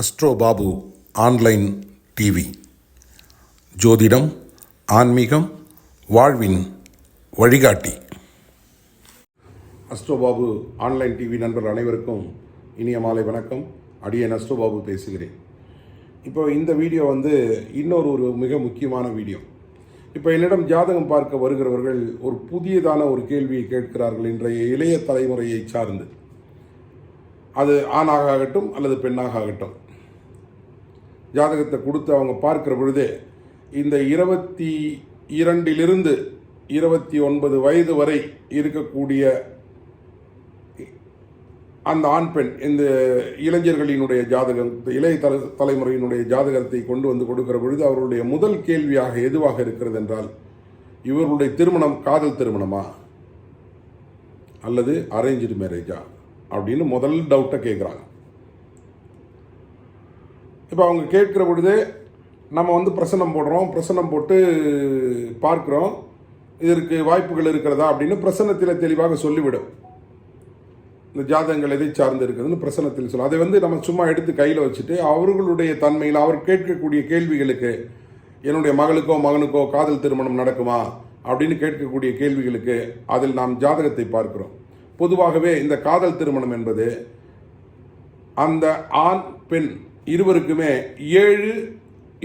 Astro Babu online TV. ஜோதிடம் ஆன்மீகம் வாழ்வின் வழிகாட்டி. அஸ்ட்ரோ பாபு ஆன்லைன் டிவி நண்பர் அனைவருக்கும் இனிய மாலை வணக்கம். அடியன் அஸ்ட்ரோ பாபு பேசுகிறேன். இப்போ இந்த வீடியோ வந்து இன்னொரு ஒரு மிக முக்கியமான வீடியோ. இப்போ என்னிடம் ஜாதகம் பார்க்க வருகிறவர்கள் ஒரு புதியதான ஒரு கேள்வியை கேட்கிறார்கள் இன்றைய இளைய தலைமுறையை சார்ந்து. அது ஆணாக ஆகட்டும் அல்லது பெண்ணாக ஆகட்டும். ஜாதகத்தை கொடுத்து அவங்க பார்க்கிற பொழுதே இந்த இருபத்தி இரண்டிலிருந்து இருபத்தி ஒன்பது வயது வரை இருக்கக்கூடிய அந்த ஆண் பெண் இந்த இளைஞர்களினுடைய ஜாதகம் இந்த இளைய தலை தலைமுறையினுடைய ஜாதகத்தை கொண்டு வந்து கொடுக்கிற பொழுது அவர்களுடைய முதல் கேள்வியாக எதுவாக இருக்கிறது என்றால் இவர்களுடைய திருமணம் காதல் திருமணமா? அல்லது அரேஞ்சு மேரேஜா? அப்படின்னு முதல் டவுட்டை கேட்குறாங்க. இப்போ அவங்க கேட்குற பொழுது நம்ம வந்து பிரசனம் போடுறோம் பிரசனம் போட்டு பார்க்குறோம். இதற்கு வாய்ப்புகள் இருக்கிறதா அப்படின்னு பிரசனத்தில் தெளிவாக சொல்லிவிடும். இந்த ஜாதகங்கள் எதை சார்ந்து இருக்குதுன்னு பிரசனத்தில் சொல்லும். அதை வந்து நம்ம சும்மா எடுத்து கையில் வச்சுட்டு அவர்களுடைய தன்மையில் அவர் கேட்கக்கூடிய கேள்விகளுக்கு என்னுடைய மகளுக்கோ மகனுக்கோ காதல் திருமணம் நடக்குமா? அப்படின்னு கேட்கக்கூடிய கேள்விகளுக்கு அதில் நாம் ஜாதகத்தை பார்க்கிறோம். பொதுவாகவே இந்த காதல் திருமணம் என்பது அந்த ஆண் பெண் இருவருக்குமே ஏழு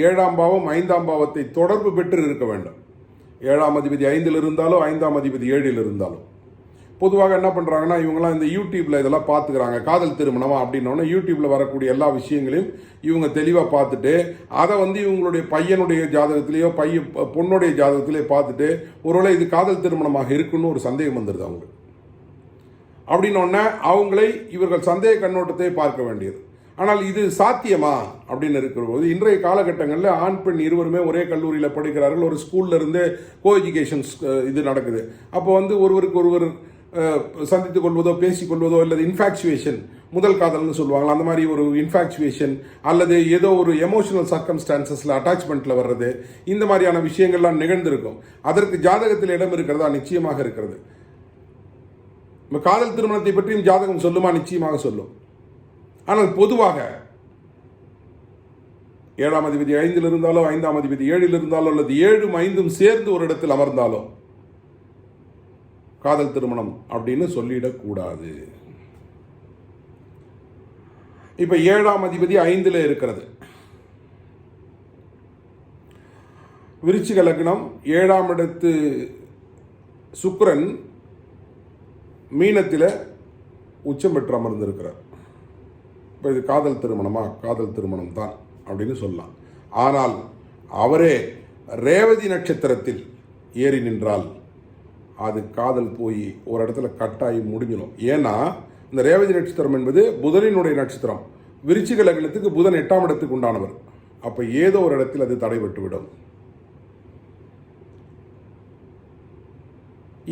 ஏழாம் பாவம் ஐந்தாம் பாவத்தை தொடர்பு பெற்று இருக்க வேண்டும். ஏழாம் அதிபதி ஐந்தில் இருந்தாலும் ஐந்தாம் அதிபதி ஏழில் இருந்தாலும். பொதுவாக என்ன பண்ணுறாங்கன்னா இவங்கெல்லாம் இந்த யூடியூப்பில் இதெல்லாம் பார்த்துக்கிறாங்க. காதல் திருமணமா அப்படின்னோடனே யூடியூப்பில் வரக்கூடிய எல்லா விஷயங்களையும் இவங்க தெளிவாக பார்த்துட்டு அதை வந்து இவங்களுடைய பையனுடைய ஜாதகத்திலேயோ பையன் பொண்ணுடைய ஜாதகத்திலேயோ பார்த்துட்டு ஒருவேளை இது காதல் திருமணமாக இருக்குன்னு ஒரு சந்தேகம் வந்துடுது அவங்களுக்கு. அப்படின்னோடனே அவங்களை இவர்கள் சந்தேக கண்ணோட்டத்தை பார்க்க வேண்டியது. ஆனால் இது சாத்தியமா? அப்படின்னு இருக்கிறபோது இன்றைய காலகட்டங்களில் ஆண் பெண் இருவருமே ஒரே கல்லூரியில் படிக்கிறார்கள். ஒரு ஸ்கூல்ல இருந்தே கோ எஜுகேஷன் இது நடக்குது. அப்போ வந்து ஒருவருக்கு ஒருவர் சந்தித்துக் கொள்வதோ பேசிக்கொள்வதோ அல்லது இன்ஃபாக்சுவேஷன் முதல் காதல்னு சொல்லுவாங்களா அந்த மாதிரி ஒரு இன்ஃபாக்சுவேஷன் அல்லது ஏதோ ஒரு எமோஷனல் சர்க்கம்ஸ்டான்சஸில் அட்டாச்மெண்ட்டில் வர்றது இந்த மாதிரியான விஷயங்கள்லாம் நிகழ்ந்திருக்கும். அதற்கு ஜாதகத்தில் இடம் இருக்கிறதா? நிச்சயமாக இருக்கிறது. நம்ம காதல் திருமணத்தை பற்றியும் ஜாதகம் சொல்லுமா? நிச்சயமாக சொல்லும். ஆனால் பொதுவாக ஏழாம் அதிபதி ஐந்தில் இருந்தாலோ ஐந்தாம் அதிபதி ஏழில் இருந்தாலோ அல்லது ஏழும் ஐந்தும் சேர்ந்து ஒரு இடத்தில் அமர்ந்தாலோ காதல் திருமணம் அப்படின்னு சொல்லிடக்கூடாது. இப்ப ஏழாம் அதிபதி ஐந்தில் இருக்கிறது. விருச்சிக லக்னம் ஏழாம் இடத்து சுக்கரன் மீனத்தில் உச்சம் பெற்று அமர்ந்திருக்கிறார். இப்போ இது காதல் திருமணமா? காதல் திருமணம் தான் அப்படின்னு சொல்லலாம். ஆனால் அவரே ரேவதி நட்சத்திரத்தில் ஏறி நின்றால் அது காதல் போய் ஒரு இடத்துல கட்டாயி முடிஞ்சிடும். ஏன்னா இந்த ரேவதி நட்சத்திரம் என்பது புதனினுடைய நட்சத்திரம். விருச்சிக லக்னத்துக்கு புதன் எட்டாம் இடத்துக்கு உண்டானவர். அப்போ ஏதோ ஒரு இடத்தில் அது தடைபட்டுவிடும்.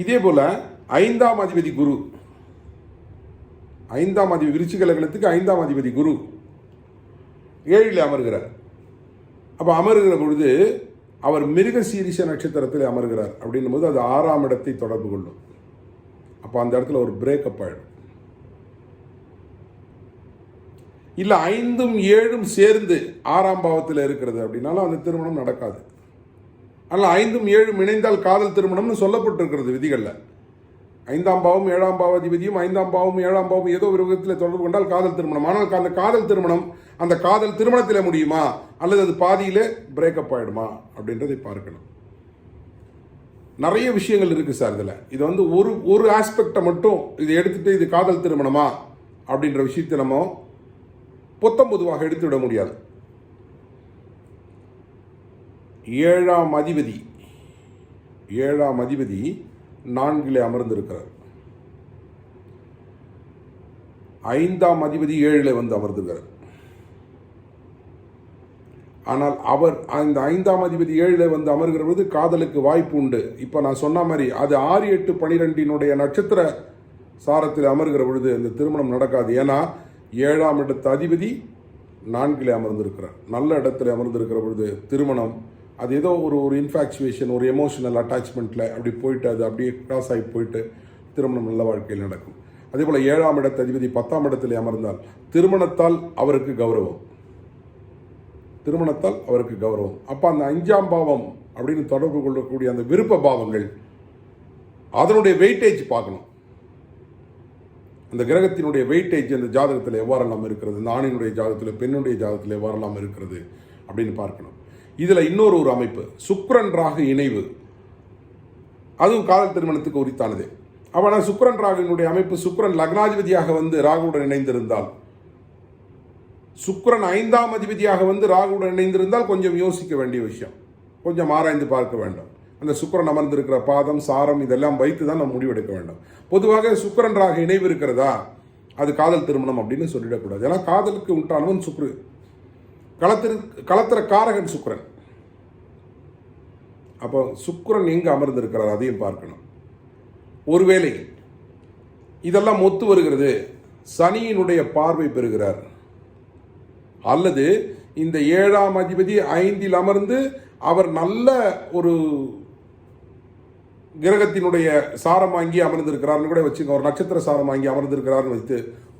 இதே போல ஐந்தாம் அதிபதி குரு ஐந்தாம் அதிபதி விருச்சிக லக்னத்துக்கு ஐந்தாம் அதிபதி குரு. ஏழில் அமர்கிறார். அப்போ அமர்கிற பொழுது அவர் மிருக சீரிஷ நட்சத்திரத்தில் அமர்கிறார். அப்படின்னும் போது அது ஆறாம் இடத்தை தொடர்பு கொள்ளும். அப்போ அந்த இடத்துல ஒரு பிரேக்கப் ஆயிடும். இல்லை ஐந்தும் ஏழும் சேர்ந்து ஆறாம் பாவத்தில் இருக்கிறது அப்படின்னாலும் அந்த திருமணம் நடக்காது. ஆனால் ஐந்தும் ஏழும் இணைந்தால் காதல் திருமணம்னு சொல்லப்பட்டிருக்கிறது விதிகளில். ஐந்தாம் பாவம் ஏழாம் பாவாதிபதியும் ஐந்தாம் பாவம் ஏழாம் பாவம் ஏதோ ஒரு விதத்தில் தொடர்பு கொண்டால் காதல் திருமணம். ஆனால் அந்த காதல் திருமணம் அந்த காதல் திருமணத்தில் முடியுமா? அல்லது அது பாதியில் பிரேக்கப் ஆகிடுமா அப்படின்றதை பார்க்கணும். நிறைய விஷயங்கள் இருக்குது சார் இதில். இது வந்து ஒரு ஒரு ஆஸ்பெக்டை மட்டும் இதை எடுத்துகிட்டு இது காதல் திருமணமா? அப்படின்ற விஷயத்தை நம்ம பொத்தம் பொதுவாக எடுத்து விட முடியாது. ஏழாம் அதிபதி ஏழாம் அதிபதி நான்கிலே அமர்ந்திருக்கிறார். ஐந்தாம் அதிபதி ஏழிலே வந்து அமர்ந்திருக்கிறார். ஆனால் அவர் அந்த ஐந்தாம் அதிபதி ஏழில் வந்து அமர்கிற பொழுது காதலுக்கு வாய்ப்பு உண்டு. இப்போ நான் சொன்ன மாதிரி அது ஆறு எட்டு பனிரெண்டினுடைய நட்சத்திர சாரத்தில் அமர்கிற பொழுது அந்த திருமணம் நடக்காது. ஏன்னா ஏழாம் இடத்து அதிபதி நான்கிலே அமர்ந்திருக்கிறார். நல்ல இடத்துல அமர்ந்திருக்கிற பொழுது திருமணம் அது ஏதோ ஒரு ஒரு இன்ஃபாக்சுவேஷன் ஒரு எமோஷனல் அட்டாச்மெண்ட்டில் அப்படி போயிட்டு அது அப்படியே கிராஸ் ஆகி போயிட்டு திருமணம் நல்ல வாழ்க்கையில் நடக்கும். அதே போல் ஏழாம் இடத்து அதிபதி பத்தாம் இடத்தில் அமர்ந்தால் திருமணத்தால் அவருக்கு கௌரவம். திருமணத்தால் அவருக்கு கௌரவம். அப்போ அந்த அஞ்சாம் பாவம் அப்படின்னு தொடர்பு கொள்ளக்கூடிய அந்த விருப்ப பாவங்கள் அதனுடைய வெயிட்டேஜ் பார்க்கணும். அந்த கிரகத்தினுடைய வெயிட்டேஜ் அந்த ஜாதகத்தில் எவ்வாறெல்லாம் இருக்கிறது? இந்த ஆணினுடைய ஜாதகத்தில் பெண்ணுடைய ஜாதகத்தில் எவ்வாறெல்லாம் இருக்கிறது அப்படின்னு பார்க்கணும். இதில் இன்னொரு ஒரு அமைப்பு. சுக்ரன் ராகு இணைவு. அதுவும் காதல் திருமணத்துக்கு உரித்தானது. அவனால் சுக்ரன் ராகுனுடைய அமைப்பு சுக்ரன் லக்னாதிபதியாக வந்து ராகுவுடன் இணைந்திருந்தால். சுக்ரன் ஐந்தாம் அதிபதியாக வந்து ராகுடன் இணைந்திருந்தால் கொஞ்சம் யோசிக்க வேண்டிய விஷயம். கொஞ்சம் ஆராய்ந்து பார்க்க வேண்டும். அந்த சுக்கரன் அமர்ந்திருக்கிற பாதம் சாரம் இதெல்லாம் வைத்து தான் நம்ம முடிவெடுக்க வேண்டும். பொதுவாக சுக்கரன் ராகு இணைவு இருக்கிறதா? அது காதல் திருமணம் அப்படின்னு சொல்லிடக்கூடாது. ஏன்னா காதலுக்கு உண்டானவன் சுக்ரு களத்திற்கு களத்திர காரகன் சுக்ரன் அப்போ சுக்ரன் எங்கே அமர்ந்திருக்கிறார் அதையும் பார்க்கணும். ஒருவேளை இதெல்லாம் ஒத்து வருகிறது. சனியினுடைய பார்வை பெறுகிறார். அல்லது இந்த ஏழாம் அதிபதி ஐந்தில் அமர்ந்து அவர் நல்ல ஒரு கிரகத்தினுடைய சாரம் வாங்கி அமர்ந்திருக்கிறார்னு கூட வச்சுங்க ஒரு நட்சத்திர சாரம் வாங்கி அமர்ந்திருக்கிறார்னு வைத்து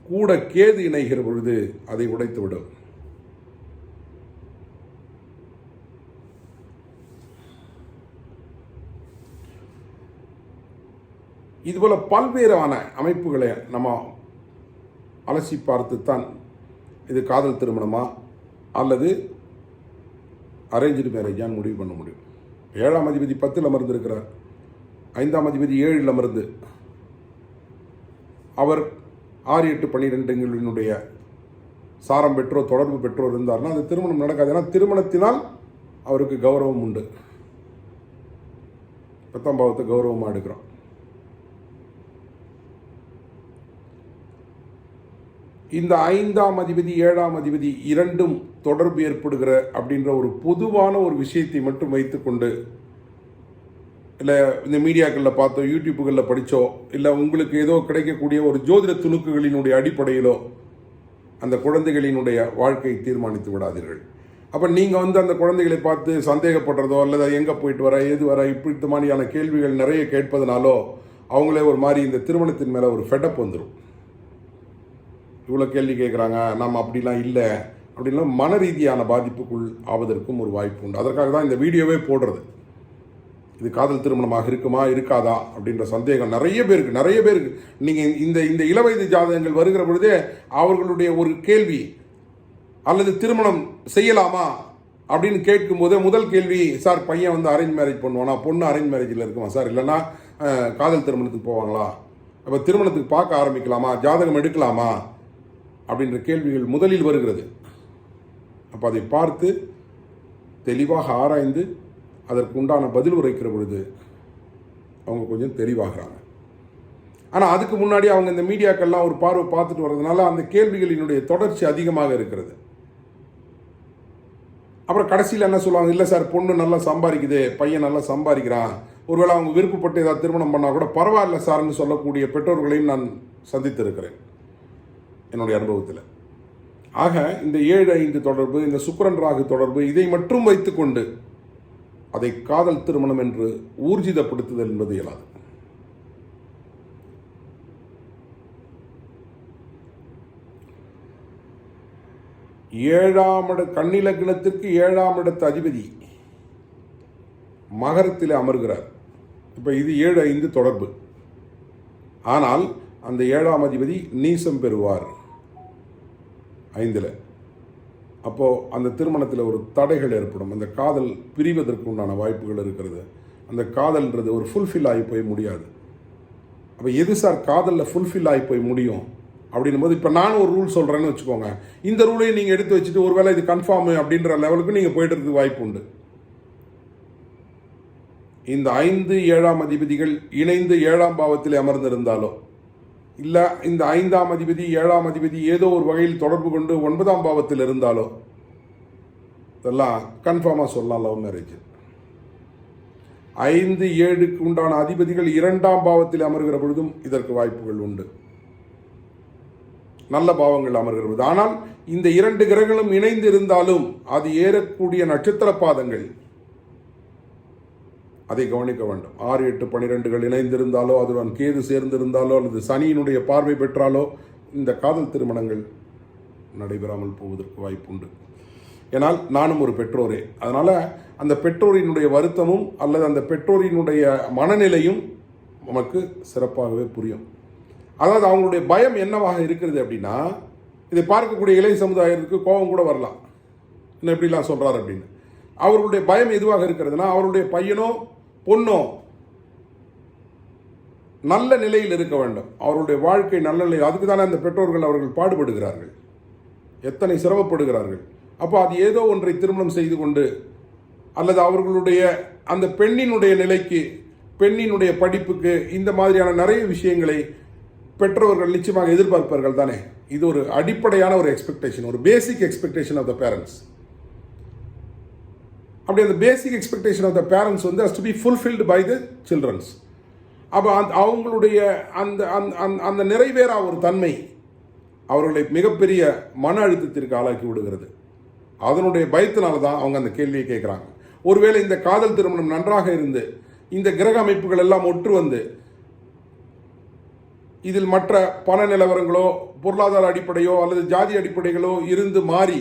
கூட கேது இணைகிற பொழுது அதை உடைத்து இதுபோல் பல்வேறான அமைப்புகளை நம்ம அலசி பார்த்துத்தான் இது காதல் திருமணமா அல்லது அரேஞ்சு மேரேஜான்னு முடிவு பண்ண முடியும். ஏழாம் அதிபதி பத்தில் அமர்ந்திருக்கிறார். ஐந்தாம் அதிபதி ஏழில் அமர்ந்து அவர் ஆறு எட்டு பன்னிரெண்டுங்களினுடைய சாரம் பெற்றோ தொடர்பு பெற்றோர் இருந்தார்னா அது திருமணம் நடக்காது. ஏன்னா திருமணத்தினால் அவருக்கு கௌரவம் உண்டு. பத்தாம் பாவத்தை கௌரவமாக எடுக்கிறோம். இந்த ஐந்தாம் அதிபதி ஏழாம் அதிபதி இரண்டும் தொடர்பு ஏற்படுகிற அப்படின்ற ஒரு பொதுவான ஒரு விஷயத்தை மட்டும் வைத்துக்கொண்டு இல்லை இந்த மீடியாக்களில் பார்த்தோம் யூடியூப்புகளில் படித்தோ இல்லை உங்களுக்கு ஏதோ கிடைக்கக்கூடிய ஒரு ஜோதிட துணுக்குகளினுடைய அடிப்படையிலோ அந்த குழந்தைகளினுடைய வாழ்க்கையை தீர்மானித்து விடாதீர்கள். அப்போ நீங்கள் வந்து அந்த குழந்தைகளை பார்த்து சந்தேகப்படுறதோ அல்லது எங்கே போயிட்டு வர ஏது வர இப்படி இந்த மாதிரியான கேள்விகள் நிறைய கேட்பதனாலோ அவங்களே ஒரு மாதிரி இந்த திருமணத்தின் மேலே ஒரு ஃபெட்டப் வந்துடும் இவ்வளோ கேள்வி கேட்குறாங்க நம்ம அப்படிலாம் இல்லை. அப்படின்லாம் மன ரீதியான பாதிப்புக்குள் ஆவதற்கும் ஒரு வாய்ப்பு உண்டு. அதற்காக தான் இந்த வீடியோவே போடுறது. இது காதல் திருமணமாக இருக்குமா இருக்காதா? அப்படின்ற சந்தேகம் நிறைய பேருக்கு நிறைய பேருக்கு. நீங்கள் இந்த இந்த இளவயது ஜாதகங்கள் வருகிற பொழுதே அவர்களுடைய ஒரு கேள்வி அல்லது திருமணம் செய்யலாமா? அப்படின்னு கேட்கும்போதே முதல் கேள்வி சார் பையன் வந்து அரேஞ்ச் மேரேஜ் பண்ணுவானா? பொண்ணு அரேஞ்ச் மேரேஜில் இருக்குமா? சார் இல்லைன்னா காதல் திருமணத்துக்கு போவாங்களா? அப்போ திருமணத்துக்கு பார்க்க ஆரம்பிக்கலாமா? ஜாதகம் எடுக்கலாமா? அப்படின்ற கேள்விகள் முதலில் வருகிறது. அப்போ அதை பார்த்து தெளிவாக ஆராய்ந்து அதற்கு உண்டான பதில் உரைக்கிற பொழுது அவங்க கொஞ்சம் தெளிவாகிறாங்க. ஆனால் அதுக்கு முன்னாடி அவங்க இந்த மீடியாக்கள்லாம் ஒரு பார்வை பார்த்துட்டு வர்றதுனால அந்த கேள்விகளினுடைய தொடர்ச்சி அதிகமாக இருக்கிறது. அப்புறம் கடைசியில் என்ன சொல்லுவாங்க? இல்லை சார் பொண்ணு நல்லா சம்பாதிக்குது பையன் நல்லா சம்பாதிக்கிறான். ஒருவேளை அவங்க விருப்பப்பட்டு ஏதாவது திருமணம் பண்ணால் கூட பரவாயில்ல சார்னு சொல்லக்கூடிய பெற்றோர்களையும் நான் சந்தித்திருக்கிறேன். என்னுடைய அனுபவத்தில். ஆக இந்த ஏழு ஐந்து தொடர்பு இந்த சுக்கரன் ராகு தொடர்பு இதை மட்டும் வைத்துக்கொண்டு அதை காதல் திருமணம் என்று ஊர்ஜிதப்படுத்துதல் என்பது இயலாது. ஏழாம் இட கண்ணிலக்கணத்திற்கு ஏழாம் இடத்து அதிபதி மகரத்தில் அமர்கிறார். இப்போ இது ஏழு ஐந்து தொடர்பு. ஆனால் அந்த ஏழாம் அதிபதி நீசம் பெறுவார். ஐந்தில். அப்போது அந்த திருமணத்தில் ஒரு தடைகள் ஏற்படும். அந்த காதல் பிரிவதற்கு உண்டான வாய்ப்புகள் இருக்கிறது. அந்த காதல்ன்றது ஒரு ஃபுல்ஃபில் ஆகி போய் முடியாது. அப்போ எது சார் காதலில் ஃபுல்ஃபில் ஆகி போய் முடியும்? அப்படின்னும் போது இப்போ நானும் ஒரு ரூல் சொல்கிறேன்னு வச்சுக்கோங்க. இந்த ரூலையும் நீங்கள் எடுத்து வச்சுட்டு ஒரு வேளை இது கன்ஃபார்ம் அப்படின்ற லெவலுக்கு நீங்கள் போயிட்டு இருக்கிறதுக்கு வாய்ப்பு உண்டு. இந்த ஐந்து ஏழாம் அதிபதிகள் இணைந்து ஏழாம் பாவத்தில் அமர்ந்திருந்தாலோ இல்லை இந்த ஐந்தாம் அதிபதி ஏழாம் அதிபதி ஏதோ ஒரு வகையில் தொடர்பு கொண்டு ஒன்பதாம் பாவத்தில் இருந்தாலோ? இதெல்லாம் கன்ஃபார்மாக சொல்லலாம் லவ் மேரேஜ் ஐந்து ஏழுக்கு உண்டான அதிபதிகள் இரண்டாம் பாவத்தில் அமர்கிற பொழுதும் இதற்கு வாய்ப்புகள் உண்டு. நல்ல பாவங்கள் அமர்கிறது ஆனால் இந்த இரண்டு கிரகங்களும் இணைந்து இருந்தாலும் அது ஏறக்கூடிய நட்சத்திர பாதங்கள் அதை கவனிக்க வேண்டும். ஆறு எட்டு பனிரெண்டுகள் இணைந்திருந்தாலோ அதுடன் கேது சேர்ந்திருந்தாலோ அல்லது சனியினுடைய பார்வை பெற்றாலோ இந்த காதல் திருமணங்கள் நடைபெறாமல் போவதற்கு வாய்ப்புண்டு. ஏனால் நானும் ஒரு பெற்றோரே. அதனால் அந்த பெற்றோரினுடைய வருத்தமும் அல்லது அந்த பெற்றோரினுடைய மனநிலையும் நமக்கு சிறப்பாகவே புரியும். அதாவது அவங்களுடைய பயம் என்னவாக இருக்கிறது அப்படின்னா இதை பார்க்கக்கூடிய இளைய சமுதாயத்துக்கு கோபம் கூட வரலாம். இன்னும் எப்படிலாம் சொல்கிறார் அப்படின்னு. அவர்களுடைய பயம் எதுவாக இருக்கிறதுனா அவருடைய பையனோ பொண்ணோ நல்ல நிலையில் இருக்க வேண்டும். அவருடைய வாழ்க்கை நல்ல நிலை அதுக்கு தானே அந்த பெற்றோர்கள் அவர்கள் பாடுபடுகிறார்கள். எத்தனை சிரமப்படுகிறார்கள். அப்போ அது ஏதோ ஒன்றை திருமணம் செய்து கொண்டு அல்லது அவர்களுடைய அந்த பெண்ணினுடைய நிலைக்கு பெண்ணினுடைய படிப்புக்கு இந்த மாதிரியான நிறைய விஷயங்களை பெற்றோர்கள் நிச்சயமாக எதிர்பார்ப்பார்கள் தானே. இது ஒரு அடிப்படையான ஒரு எக்ஸ்பெக்டேஷன் ஒரு basic expectation of the parents அப்படி அந்த basic expectation of the parents வந்து has to be fulfilled by the childrens அப்போ அந்த அவங்களுடைய அந்த அந்த அந்த- அந்த நிறைவேறா ஒரு தன்மை அவர்களை மிகப்பெரிய மன அழுத்தத்திற்கு ஆளாக்கி விடுகிறது. அதனுடைய பயத்தினால தான் அவங்க அந்த கேள்வியை கேட்குறாங்க. ஒருவேளை இந்த காதல் திருமணம் நன்றாக இருந்து இந்த கிரக அமைப்புகள் எல்லாம் ஒற்று வந்து இதில் மற்ற பண நிலவரங்களோ பொருளாதார அடிப்படையோ அல்லது ஜாதி அடிப்படைகளோ இருந்து மாறி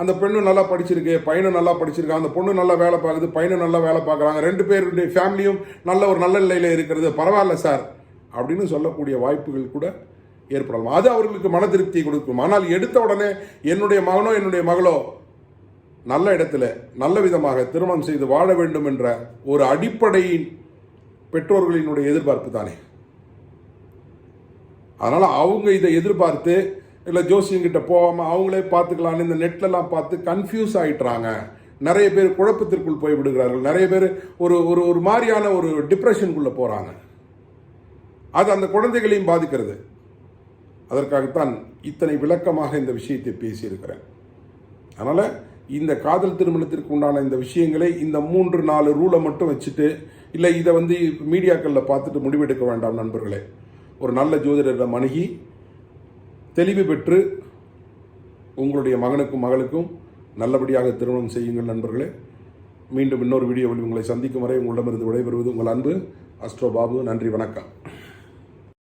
அந்த பெண்ணும் நல்லா படிச்சிருக்கு பையனும் நல்லா படிச்சிருக்கான் அந்த பொண்ணு நல்லா வேலை பார்க்குது பையனும் நல்லா வேலை பார்க்குறாங்க. ரெண்டு பேருடைய ஃபேமிலியும் நல்ல ஒரு நல்ல நிலையில் இருக்கிறது. பரவாயில்ல சார் அப்படின்னு சொல்லக்கூடிய வாய்ப்புகள் கூட ஏற்படலாம். அது அவர்களுக்கு மன திருப்தியை கொடுக்கும். ஆனால் எடுத்த உடனே என்னுடைய மகனோ என்னுடைய மகளோ நல்ல இடத்துல நல்ல விதமாக திருமணம் செய்து வாழ வேண்டும் என்ற ஒரு அடிப்படையின் பெற்றோர்களினுடைய எதிர்பார்ப்பு தானே. அதனால் அவங்க இதை எதிர்பார்த்து இல்லை ஜோசியங்கிட்ட போகாமல் அவங்களே பார்த்துக்கலான்னு இந்த நெட்லலாம் பார்த்து கன்ஃபியூஸ் ஆகிட்டுறாங்க நிறைய பேர் குழப்பத்திற்குள் போய் விடுகிறார்கள். நிறைய பேர் ஒரு ஒரு ஒரு மாதிரியான ஒரு டிப்ரெஷனுக்குள்ளே போகிறாங்க அது அந்த குழந்தைகளையும் பாதிக்கிறது. அதற்காகத்தான் இத்தனை விளக்கமாக இந்த விஷயத்தை பேசியிருக்கிறேன். அதனால் இந்த காதல் திருமணத்திற்கு உண்டான இந்த விஷயங்களை இந்த மூன்று நாலு ரூலை மட்டும் வச்சுட்டு இல்லை இதை வந்து மீடியாக்களில் பார்த்துட்டு முடிவெடுக்க வேண்டாம் நண்பர்களே. ஒரு நல்ல ஜோதிடரிடம் அணுகி தெளிவு பெற்று உங்களுடைய மகனுக்கும் மகளுக்கும் நல்லபடியாக திருமணம் செய்யுங்கள் நண்பர்களே. மீண்டும் இன்னொரு வீடியோவில் உங்களை சந்திக்கும் வரை உங்களிடமிருந்து விடைபெறுவது உங்கள் அன்பு அஸ்ட்ரோ பாபு. நன்றி வணக்கம்.